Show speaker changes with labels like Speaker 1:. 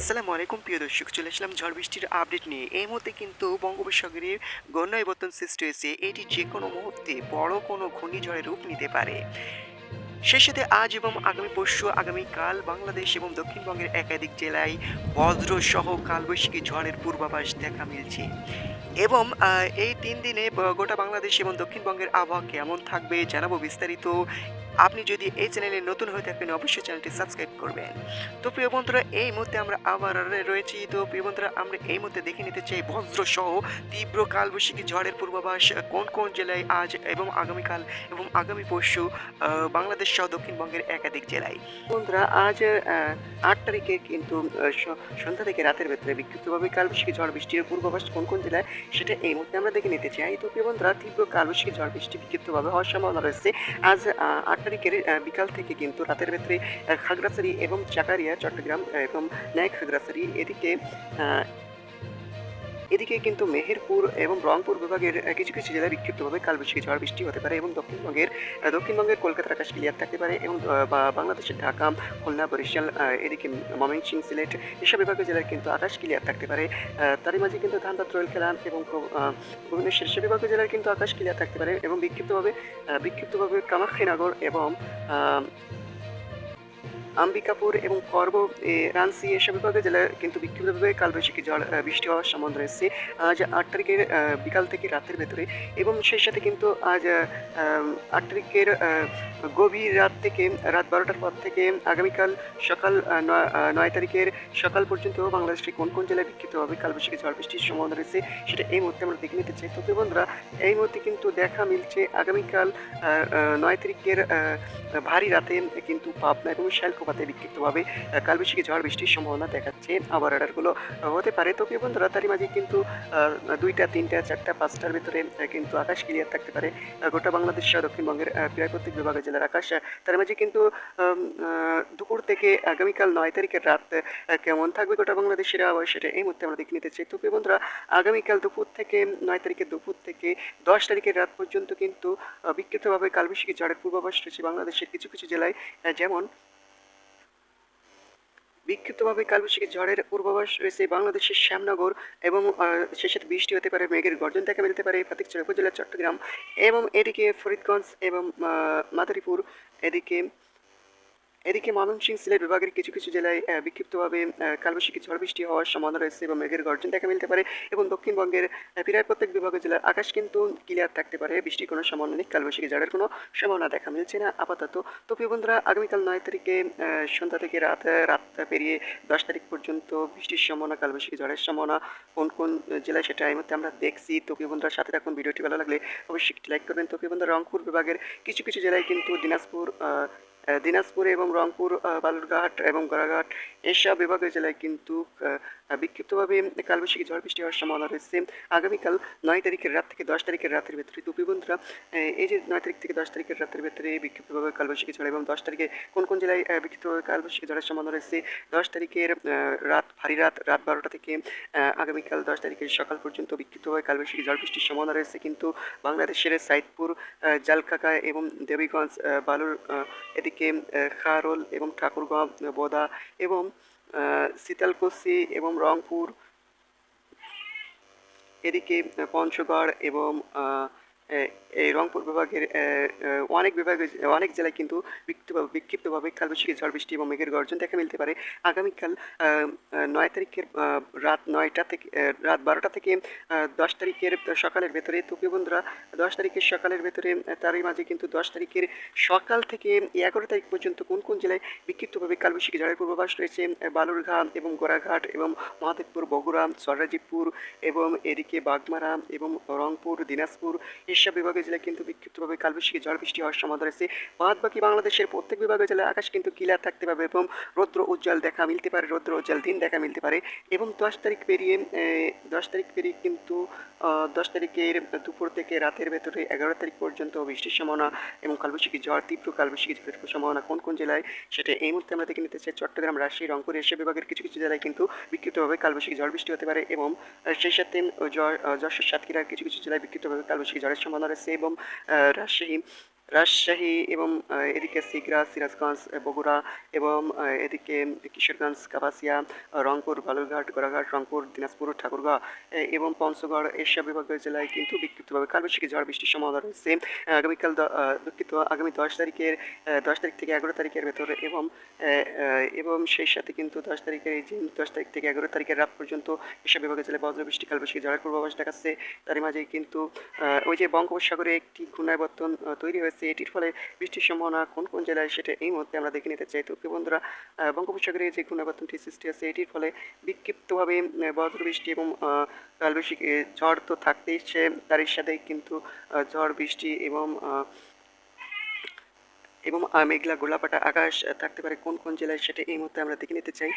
Speaker 1: আসসালামু আলাইকুম, প্রিয় দর্শক, চলে আসলাম ঝড় বৃষ্টির আপডেট নিয়ে। এই মুহূর্তে কিন্তু বঙ্গোপসাগরের গণ্যবর্তন সৃষ্টি হয়েছে। এটি যে কোনো মুহূর্তে বড় কোনো ঘূর্ণিঝড়ের রূপ নিতে পারে। সেই সাথে আজ এবং আগামী পরশু আগামীকাল বাংলাদেশ এবং দক্ষিণবঙ্গের একাধিক জেলায় বজ্র সহ কালবৈশাখী ঝড়ের পূর্বাভাস দেখা মিলছে। এবং এই তিন দিনে গোটা বাংলাদেশ এবং দক্ষিণবঙ্গের আবহাওয়া কেমন থাকবে জানাব বিস্তারিত। আপনি যদি এই চ্যানেলে নতুন হয়ে থাকেন অবশ্যই চ্যানেলটি সাবস্ক্রাইব করবেন। তো প্রিয় বন্ধুরা এই মুহূর্তে আমরা আবার রয়েছি। তো প্রিয় বন্ধুরা আমরা এই মুহূর্তে দেখে নিতে চাই বজ্র সহ তীব্র কালবৈশাখী ঝড়ের পূর্বাভাস কোন কোন জেলায় আজ এবং আগামীকাল এবং আগামী পরশু আহ, সহ দক্ষিণবঙ্গের একাধিক জেলায়। বন্ধুরা, আজ আট তারিখে কিন্তু সন্ধ্যা থেকে রাতের ভেতরে বিক্ষিপ্তভাবে কালবৈশাখী ঝড় বৃষ্টির পূর্বাভাস কোন কোন জেলায়, সেটা এই মুহূর্তে আমরা দেখে নিতে চাই। তো প্রিয় বন্ধুরা, তীব্র কালবৈশাখী ঝড় বৃষ্টি বিক্ষিপ্তভাবে হওয়ার সম্ভাবনা রয়েছে। আজ আট তারিখের বিকাল থেকে কিন্তু রাতের ভেতরে খাগড়াছড়ি এবং চাকারিয়া, চট্টগ্রাম এবং ন্যায় খাগড়াছড়ি এদিকে এদিকে কিন্তু মেহেরপুর এবং রংপুর বিভাগের কিছু কিছু জেলায় বিক্ষিপ্তভাবে কালবৈশাখী ঝড় বৃষ্টি হতে পারে এবং দক্ষিণবঙ্গের দক্ষিণবঙ্গের কলকাতার আকাশ ক্লিয়ার থাকতে পারে এবং বাংলাদেশের ঢাকা, খুলনা, বরিশাল এদিকে ময়মনসিংহ, সিলেট এসব বিভাগের জেলায় কিন্তু আকাশ ক্লিয়ার থাকতে পারে। তারই মাঝে কিন্তু ধানবাদ রয়েল খেলা এবং বিভিন্ন শীর্ষ বিভাগের জেলায় কিন্তু আকাশ ক্লিয়ার থাকতে পারে এবং বিক্ষিপ্তভাবে বিক্ষিপ্তভাবে কামাখ্যানগর এবং আহ, আম্বিকাপুর এবং করব এ, রানসি এসব বিভাগের জেলায় কিন্তু বিক্ষিপ্তভাবে কালবৈশাখী আহ, বৃষ্টি হওয়ার সম্বন্ধ রয়েছে। আজ আট তারিখের বিকাল থেকে রাতের ভেতরে এবং সেই সাথে কিন্তু আজ আট তারিখের গভীর রাত থেকে রাত বারোটার পর থেকে আগামীকাল সকাল নয় তারিখের সকাল পর্যন্ত বাংলাদেশের কোন কোন জেলায় বিক্ষিপ্তভাবে কালবৈশাখী ঝড় বৃষ্টির সম্ভাবনা রয়েছে সেটা এই মুহূর্তে আমরা দেখে নিতে চাই। তো বন্ধুরা এই মুহূর্তে কিন্তু দেখা মিলছে আগামীকাল নয় তারিখের ভারী রাতে কিন্তু পাবনা এবং শ্যালকোপাতে বিক্ষিপ্তভাবে কালবৈশাখী ঝড় বৃষ্টির সম্ভাবনা দেখাচ্ছে। আবার রাডারগুলো হতে পারে। তো বন্ধুরা তারই মাঝে কিন্তু দুইটা, তিনটা, চারটা, পাঁচটার ভিতরে কিন্তু আকাশ ক্লিয়ার থাকতে পারে। গোটা বাংলাদেশ দক্ষিণবঙ্গের প্রায় প্রত্যেক বিভাগের জেলার আকাশ তার মাঝে কিন্তু দুপুর থেকে আগামীকাল নয় তারিখের রাত কেমন থাকবে গোটা বাংলাদেশের আবহাওয়া সেটা এই মুহূর্তে আমরা দেখে নিতে চাই। তো বন্ধুরা, আগামীকাল দুপুর থেকে নয় তারিখের দুপুর থেকে দশ তারিখের রাত পর্যন্ত কিন্তু বিক্ষিপ্তভাবে কালবৈশাখী ঝড়ের পূর্বাভাস রয়েছে বাংলাদেশের কিছু কিছু জেলায় যেমন বিক্ষিপ্তভাবে কালবৈশাখী ঝড়ের পূর্বাভাস রয়েছে বাংলাদেশের শ্যামনগর এবং সে সাথে বৃষ্টি হতে পারে, মেঘের গর্জন দেখা মিলতে পারে ফাতিকচর উপজেলা চট্টগ্রাম এবং এদিকে ফরিদগঞ্জ এবং মাদারীপুর এদিকে এদিকে ময়মনসিংহ সিলেট বিভাগের কিছু কিছু জেলায় বিক্ষিপ্তভাবে কালবৈশাখী ঝড় বৃষ্টি হওয়ার সম্ভাবনা রয়েছে এবং মেঘের গর্জন দেখা মিলতে পারে এবং দক্ষিণবঙ্গের প্রায় প্রত্যেক বিভাগের জেলার আকাশ কিন্তু ক্লিয়ার থাকতে পারে। বৃষ্টির কোনো সম্ভাবনা নেই, কালবৈশাখী ঝড়ের কোনো সম্ভাবনা দেখা মিলছে না আপাতত। তো প্রিয় বন্ধুরা, আগামীকাল নয় তারিখে সন্ধ্যা থেকে রাত রাত পেরিয়ে দশ তারিখ পর্যন্ত বৃষ্টির সম্ভাবনা, কালবৈশাখী ঝড়ের সম্ভাবনা কোন কোন জেলায় সেটা এই মধ্যে আমরা দেখছি। তো প্রিয় বন্ধুরা, সাথে রাখুন ভিডিওটি ভালো লাগলে অবশ্যই লাইক করবেন। তো প্রিয় বন্ধুরা, রংপুর বিভাগের কিছু কিছু জেলায় কিন্তু দিনাজপুর দিনাজপুর এবং রংপুর বালুরঘাট এবং গড়াঘাট এসব বিভাগের জেলায় কিন্তু বিক্ষিপ্তভাবে কালবৈশাখী ঝড় বৃষ্টি হওয়ার সম্ভাবনা রয়েছে। আগামীকাল নয় তারিখের রাত থেকে দশ তারিখের রাতের ভেতরে দুপি বন্ধুরা এই যে নয় তারিখ থেকে দশ তারিখের রাতের ভেতরে বিক্ষিপ্তভাবে কালবৈশাখী ঝড় এবং দশ তারিখে কোন কোন জেলায় বিক্ষিপ্তভাবে কালবৈশাখী ঝড়ের সম্ভাবনা রয়েছে, দশ তারিখের রাত, ভারী রাত রাত বারোটা থেকে আগামীকাল দশ তারিখের সকাল পর্যন্ত বিক্ষিপ্তভাবে কালবৈশাখী ঝড় বৃষ্টির সম্ভাবনা রয়েছে। কিন্তু বাংলাদেশের সাইদপুর জালকাকা এবং দেবীগঞ্জ বালুর এদিকে আহ, খারোল এবং ঠাকুরগাঁও বোদা এবং আহ, এবং রংপুর। এদিকে পঞ্চগড় এবং এই রংপুর বিভাগের অনেক বিভাগে, অনেক জেলায় কিন্তু বিক্ষিপ্তভাবে কালবৈশাখী ঝড়, বৃষ্টি এবং মেঘের গর্জন দেখা মিলতে পারে। আগামীকাল নয় তারিখের রাত নয়টা থেকে রাত বারোটা থেকে দশ তারিখের সকালের ভেতরে, তো বন্ধুরা, দশ তারিখের সকালের ভেতরে তারই মাঝে কিন্তু দশ তারিখের সকাল থেকে এগারো তারিখ পর্যন্ত কোন কোন জেলায় বিক্ষিপ্তভাবে কালবৈশাখী ঝড়ের পূর্বাভাস রয়েছে বালুরঘাট এবং গোড়াঘাট এবং মহাদেবপুর, বগুড়া সরাজিপুর এবং এদিকে বাগমারা এবং রংপুর, দিনাজপুর এসব বিভাগের জেলায় কিন্তু বিক্ষিপ্তভাবে কালবৈশাখী ঝড় বৃষ্টি হওয়ার সম্ভাবনা রয়েছে। বাদ বাকি বাংলাদেশের প্রত্যেক বিভাগের জেলায় আকাশ কিন্তু ক্লিয়ার থাকতে পারবে এবং রৌদ্র উজ্জ্বল দেখা মিলতে পারে, রৌদ্র উজ্জ্বল দিন দেখা মিলতে পারে এবং দশ তারিখ পেরিয়ে দশ তারিখ পেরিয়ে কিন্তু দশ তারিখের দুপুর থেকে রাতের ভেতরে এগারো তারিখ পর্যন্ত বৃষ্টির সম্ভাবনা এবং কালবৈশাখী ঝড়, তীব্র কালবৈশাখী ঝড়ের সম্ভাবনা কোন কোন জেলায় সেটা এই মুহূর্তে আমরা দেখে নিতে চাই। চট্টগ্রাম, রাজশাহী, রংপুর এসব বিভাগের কিছু কিছু জেলায় কিন্তু বিক্ষিপ্তভাবে কালবৈশাখী ঝড় বৃষ্টি হতে পারে এবং সেই সাথে যশোর, সাতক্ষীরার কিছু কিছু জেলায় বিক্ষিপ্তভাবে কালবৈশাখী ঝড়ের সম্ভাবনা রয়েছে এবং আহ, রাজশাহী এবং এদিকে সিগরা, সিরাজগঞ্জ বগুড়া এবং এদিকে কিশোরগঞ্জ, কাপাসিয়া, রংপুর, বালুরঘাট, গোড়াঘাট, রংপুর, দিনাজপুর, ঠাকুরগাঁও এবং পঞ্চগড় এসব বিভাগীয় জেলায় কিন্তু বিক্ষিপ্তভাবে কালবৈশাখী ঝড় বৃষ্টির সম্ভাবনা রয়েছে। আগামীকাল দুঃখিত, আগামী দশ তারিখের দশ তারিখ থেকে এগারো তারিখের ভেতরে এবং এবং সেই সাথে কিন্তু দশ তারিখের এই দশ তারিখ থেকে এগারো তারিখের রাত পর্যন্ত এসব বিভাগের জেলায় বজ্রবৃষ্টি, কালবৈশাখী ঝড়ের পূর্বাভাস দেখাচ্ছে। তারই মাঝে কিন্তু ওই যে বঙ্গোপসাগরে একটি ঘূর্ণাবর্তন তৈরি হয়েছে। এটির ফলে বৃষ্টির সম্ভাবনা কোন কোন জেলায় সেটা এই মুহূর্তে আমরা দেখে নিতে চাই। তো বন্ধুরা বঙ্গোপসাগরে যে ঘূর্ণাবর্তনটি সৃষ্টি আছে এটির ফলে বিক্ষিপ্তভাবে বজ্র বৃষ্টি এবং আহ, ঝড় তো থাকতেই সে তারই সাথে কিন্তু ঝড় বৃষ্টি এবং এবং মেঘলা গোলাপাটা আকাশ থাকতে পারে কোন কোন জেলায় সেটা এই মুহূর্তে আমরা দেখে নিতে চাই।